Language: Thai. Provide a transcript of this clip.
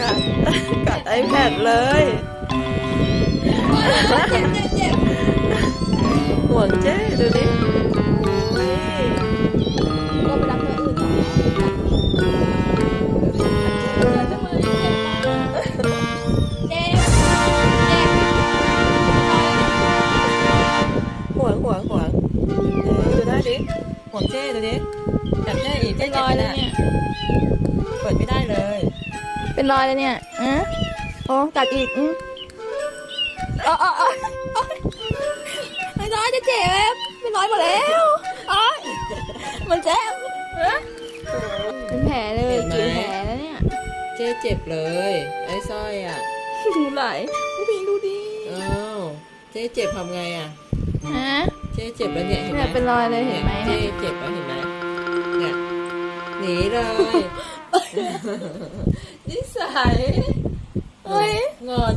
กัดกัดไอแพดเลยห่วงเจ๊ดูดิหัวงห่วงห่วงดูได้ดิห่วเจ๊ดูดิ จับเจ้อีกเป็เจ้นรเจ็บอยไหมเลยเนี่ยเนี่ย เปิดไม่ได้เลยเป็นรอยเลยเนี่ยอะโอ้กัดอีกอืมอ๋ออ๋ออ๋อไม่ร้อยจะเจ็บเป็นรอยหมดแล้วอ๋อมันเจ็บฮะเป็นแผลเลยกี่แผลแล้วเนี่ย เจ้เจ็บเลย ไอ้สร้อยอะหูไหลผู้พิงดูดิอ้าวเจ๊เจ็บทำไงอะ ฮะ เจ๊เจ็บแล้วเนี่ยเห็นไหมเนี่ยเป็นรอยเลยเห็นไหมเจ๊เนี่ยเจ็บแล้วเห็นไหมเนี่ย หนีเลย นิสัยเฮ้ยงอน